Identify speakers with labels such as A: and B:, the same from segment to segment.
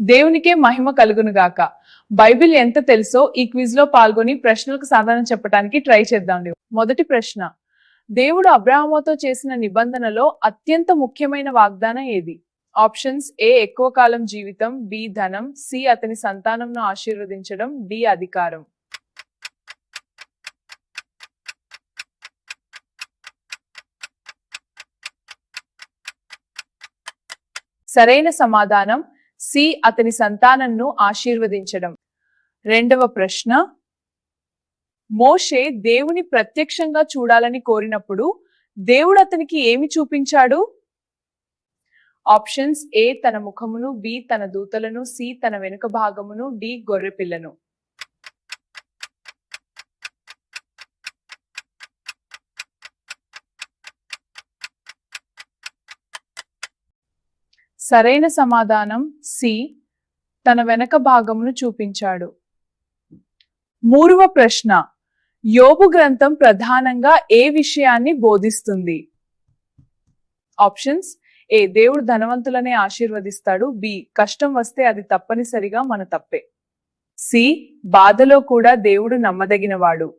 A: దేవునికే మహిమ కలుగును గాక. బైబిల్ ఎంత తెలుసో ఈ క్విజ్లో పాల్గొని ప్రశ్నలకు సమాధానం చెప్పడానికి ట్రై చేద్దాం మొదటి ప్రశ్న. దేవుడు అబ్రాహమతో చేసిన నిబంధనలో అత్యంత ముఖ్యమైన వాగ్దానం ఏది? ఆప్షన్స్ ఏ ఎక్కువ కాలం జీవితం బి ధనం సి అతని సంతానంను ఆశీర్వదించడం డి అధికారం. సరైన సమాధానం సి అతని సంతానంను ఆశీర్వదించడం. రెండవ ప్రశ్న. మోషే దేవుని ప్రత్యక్షంగా చూడాలని కోరినప్పుడు దేవుడు అతనికి ఏమి చూపించాడు? ఆప్షన్స్ ఏ తన ముఖమును బి తన దూతలను సి తన వెనుక భాగమును డి గొర్రెపిల్లను. సరైన సమాధానం సి. తన వెనక భాగమును చూపించాడు. మూడవ ప్రశ్న. యోబు గ్రంథం ప్రధానంగా ఏ విషయాన్ని బోధిస్తుంది? ఆప్షన్స్. ఏ. దేవుడు ధనవంతులనే ఆశీర్వదిస్తాడు. బి. కష్టం వస్తే అది తప్పనిసరిగా మన తప్పే. సి. బాధలో కూడా దేవుడు నమ్మదగినవాడు.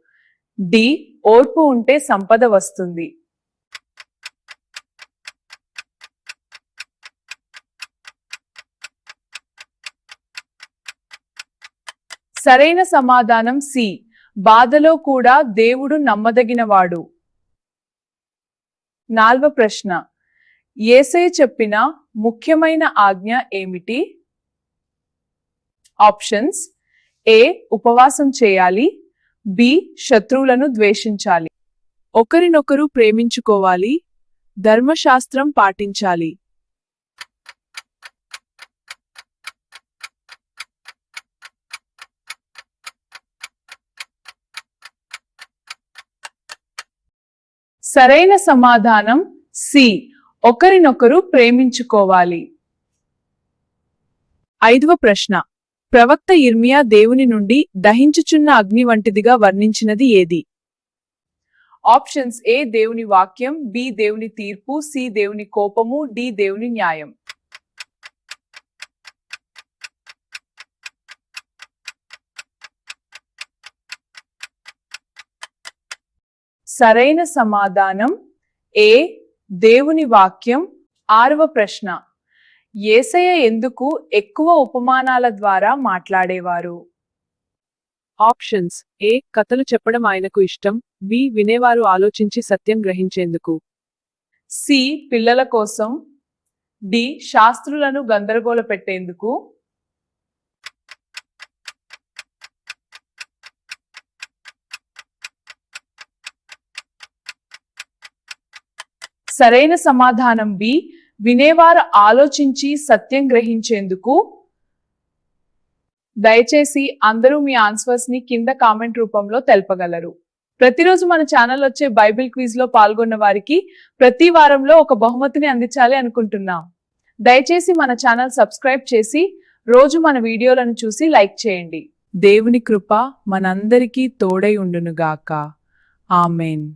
A: డి. ఓర్పు ఉంటే సంపద వస్తుంది. సరైన సమాధానం సి. బాధలో కూడా దేవుడు నమ్మదగినవాడు. నాల్వ ప్రశ్న. ఏసై చెప్పిన ముఖ్యమైన ఆజ్ఞ ఏమిటి? ఆప్షన్స్. ఏ. ఉపవాసం చేయాలి. బి. శత్రువులను ద్వేషించాలి. ఒకరినొకరు ప్రేమించుకోవాలి. ధర్మశాస్త్రం పాటించాలి. సరైన సమాధానం సి. ఒకరినొకరు ప్రేమించుకోవాలి. ఐదవ ప్రశ్న. ప్రవక్త ఇర్మియా దేవుని నుండి దహించుచున్న అగ్ని వంటిదిగా వర్ణించినది ఏది? Options A. దేవుని వాక్యం బి. దేవుని తీర్పు సి. దేవుని కోపము డి. దేవుని న్యాయం. సరైన సమాధానం ఏ దేవుని వాక్యం ఆరవ ప్రశ్న. ఏసయ్య ఎందుకు ఎక్కువ ఉపమానాల ద్వారా మాట్లాడేవారు? ఆప్షన్స్. ఏ కథలు చెప్పడం ఆయనకు ఇష్టం. బి వినేవారు ఆలోచించి సత్యం గ్రహించేందుకు. సి పిల్లల కోసం. డి శాస్త్రులను గందరగోళ పెట్టేందుకు సరైన సమాధానం బి. వినేవారు ఆలోచించి సత్యం గ్రహించేందుకు దయచేసి అందరూ మీ ఆన్సర్స్ని కింద కామెంట్ రూపంలో తెలపగలరు. ప్రతిరోజు మన ఛానల్ వచ్చే బైబిల్ క్విజ్లో పాల్గొన్న వారికి ప్రతి వారంలో ఒక బహుమతిని అందించాలి అనుకుంటున్నాం. దయచేసి మన ఛానల్ సబ్స్క్రైబ్ చేసి రోజు మన వీడియోలను చూసి లైక్ చేయండి. దేవుని కృప మనందరికీ తోడై ఉండునుగాక. ఆమెన్.